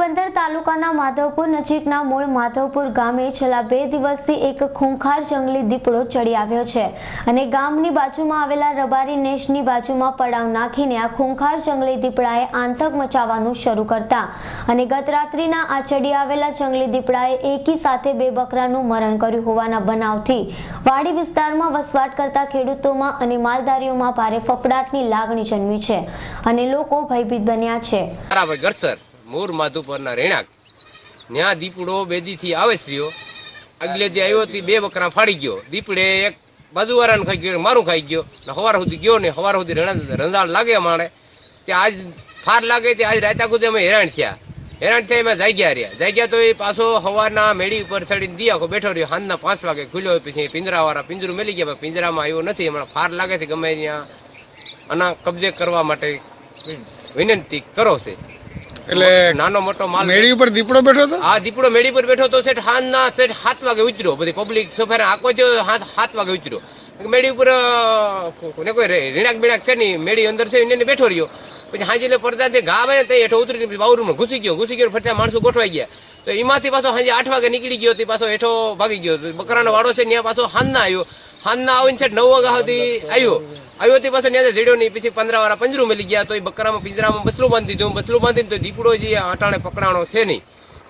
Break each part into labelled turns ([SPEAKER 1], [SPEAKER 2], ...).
[SPEAKER 1] પોરબંદર તાલુકાના માધવપુર નજીકના મૂળ માધવપુર ગામે છેલ્લા બે દિવસથી એક ખૂંખાર જંગલી દીપડો ચડી આવ્યો છે અને ગામની બાજુમાં આવેલા રબારી નેશની બાજુમાં પડાવ નાખીને આ ખૂંખાર જંગલી દીપડાએ આંતક મચાવવાનું શરૂ કરતા અને ગત રાત્રિના આ ચડી આવેલા જંગલી દીપડાએ એકી સાથે બે બકરાનું મરણ કર્યું હોવાના બનાવથી વાડી વિસ્તારમાં વસવાટ કરતા ખેડૂતોમાં અને માલધારીઓમાં ભારે ફફડાટની લાગણી જન્મી છે અને લોકો ભયભીત બન્યા છે.
[SPEAKER 2] મૂળ માધુપરના રહેણાંક. ત્યાં દીપડો બેદીથી આવે શ્રીઓ આગલેથી આવ્યો તે બે બકરા ફાડી ગયો. દીપડે એક બાજુવાળાને ખાઈ ગયો મારું ખાઈ ગયો. ને હવાર સુધી ગયો ને હવાર સુધી રંજાળ લાગે અમારે તે આજ ફાર લાગે તે આજ રાતા કુદે અમે હેરાન થયા. હેરાન થયા એમાં જાગ્યા રહ્યા. જાગ્યા તો એ પાછો હવારના મેળી ઉપર ચડીને દી આખો બેઠો રહ્યો. સાંજના પાંચ વાગે ખુલ્યો પછી પિંજરાવાળા પિંજરું મેલી ગયા પિંજરામાં આવ્યો નથી. હમણાં ફાર લાગે છે ગમે ત્યાં આના કબજે કરવા માટે વિનંતી કરો છે.
[SPEAKER 3] એટલે
[SPEAKER 2] નાનો મોટો માલ
[SPEAKER 3] મેળી ઉપર દીપડો બેઠો હતો?
[SPEAKER 2] આ દીપડો મેળી પર બેઠો તો સેઠ હાંજના સેઠ સાત વાગે ઉતર્યો. બધી પબ્લિક સફેર આખો જ હાથ સાત વાગે ઉતર્યો. મેળી ઉપર ને કોને કોઈ રે- રીણાક બીણાક છે નહીં મેળી અંદર છે એને બેઠો રહ્યો. પછી હાજી એટલે પડદાથી ઘા આવે ને તે હેઠો ઉતરીને પછી બાવરૂમમાં ઘૂસી ગયો. ઘૂસી ગયો ફરતા માણસો ગોઠવાઈ ગયા. તો એમાંથી પાછો હાજી આઠ વાગે નીકળી ગયો તે પાછો હેઠો ભાગી ગયો. બકરાનો વાડો છે ત્યાં પાછો હાનના આવ્યો. હાનના આવીને છે નવ વાગ્યા સુધી આવ્યો. આવ્યો તે પાછો ત્યાં જડ્યો નહીં પછી પંદર વાળા પંજરું મળી ગયા તો એ બકરામાં પિંજરામાં બસલું બાંધી દીધું. બસલું બાંધીને તો દીપડો જે અટાણે પકડાણો છે નહીં.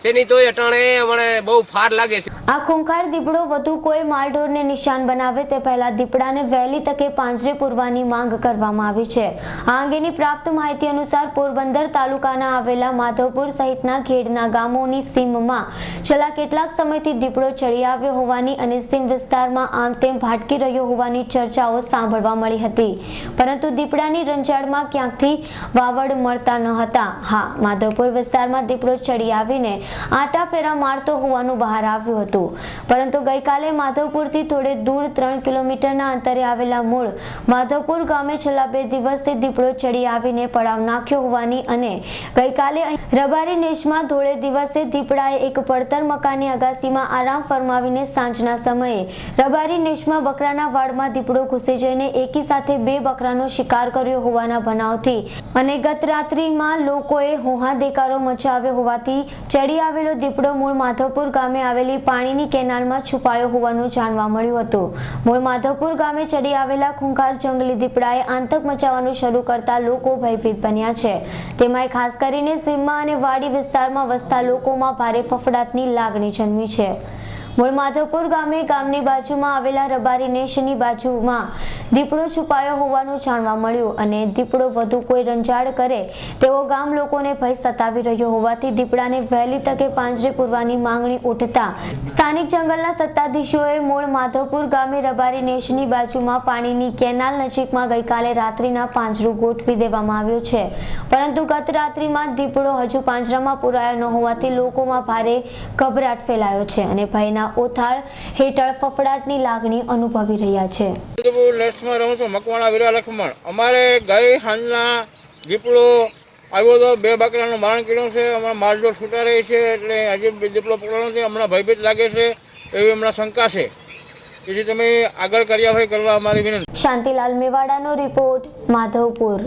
[SPEAKER 2] નહીં તો અટાણે મને બહુ ફાર લાગે છે.
[SPEAKER 1] આ ખૂંખાર દીપડો વધુ કોઈ માલઢોરને નિશાન બનાવે તે પહેલા દીપડાને વહેલી તકે પાંજરે પૂરવાની માંગ કરવામાં આવી છે. આ અંગેની પ્રાપ્ત માહિતી અનુસાર પોરબંદર તાલુકાના આવેલા માધવપુર સહિતના ખેડના ગામોની સીમમાં છેલ્લા કેટલાક સમયથી દીપડો ચડી આવ્યો હોવાની અને સીમ વિસ્તારમાં આમ તેમ ભાટકી રહ્યો હોવાની ચર્ચાઓ સાંભળવા મળી હતી. પરંતુ દીપડાની રંજાડમાં ક્યાંકથી વાવડ મળતા ન હતા. હા, માધવપુર વિસ્તારમાં દીપડો ચડી આવીને આટા ફેરા મારતો હોવાનું બહાર આવ્યું હતું. પરંતુ ગઈકાલે માધવપુરથી થોડે દૂર ત્રણ કિલોમીટરના અંતરે આવેલા મૂળ માધવપુર ગામે છેલ્લા બે દિવસથી દીપડો ચડી આવીને પડાવ નાખ્યો હોવાની અને ગઈકાલે રબારી નેશમાં ધોળે દિવસે દીપડાએ એક પડતર મકાનની અગાસીમાં આરામ ફરમાવીને સાંજના સમયે રબારી નેશમાં બકરાના વાડમાં દીપડો ઘૂસી જઈને એકી સાથે બે બકરાનો શિકાર કર્યો હોવાના બનાવથી અને ગત રાત્રિમાં લોકોએ હોહા દેકારો મચાવ્યો હોવાથી ચડી આવેલો દીપડો મૂળ માધવપુર ગામે આવેલી પાણીની કેનાલમાં છુપાયો હોવાનું જાણવા મળ્યું હતું. મૂળ માધવપુર ગામે ચડી આવેલા ખૂંખાર જંગલી દીપડાએ આંતક મચાવવાનું શરૂ કરતા લોકો ભયભીત બન્યા છે. તેમાંય ખાસ કરીને સીમમાં અને વાડી વિસ્તારમાં વસતા લોકોમાં ભારે ફફડાટની લાગણી જન્મી છે. મૂળ માધવપુર ગામે ગામની બાજુમાં આવેલા રબારી નેશની બાજુમાં દીપડો છુપાયો હોવાનું જાણવા મળ્યું અને દીપડો વધુ કોઈ રંજાડ કરે તેવો ગામ લોકોને ભય સતાવી રહ્યો હોવાથી દીપડાને વહેલી તકે પાંજરે પૂરવાની માંગણી ઉઠતા સ્થાનિક જંગલના સત્તાધીશોએ મૂળ માધવપુર ગામે રબારી નેશની બાજુમાં પાણીની કેનાલ નજીકમાં ગઈકાલે રાત્રિના પાંજરું ગોઠવી દેવામાં આવ્યું છે. પરંતુ ગત રાત્રિમાં દીપડો હજુ પાંજરામાં પુરાયો ન હોવાથી લોકોમાં ભારે ગભરાટ ફેલાયો છે અને ભયના ઓથાળ હેઠળ ફફડાટની લાગણી અનુભવી રહ્યા છે.
[SPEAKER 4] હું લેસમાં રહું છું મકવાણા વીરા લખમણ. અમારે ગઈ સાંજના દીપડો આવ્યો તો બે બકરાનું મારણ કર્યું છે અમારા માલજોર છૂટા રહી છે એટલે હજી બે દીપડો પકડવાનો છે હમણાં ભયભીત લાગે છે એવી હમણાં શંકા છે. તેથી તમે આગળ કાર્યવાહી કરવા અમારી વિનંતી.
[SPEAKER 1] શાંતિલાલ મેવાડાનો રિપોર્ટ માધવપુર.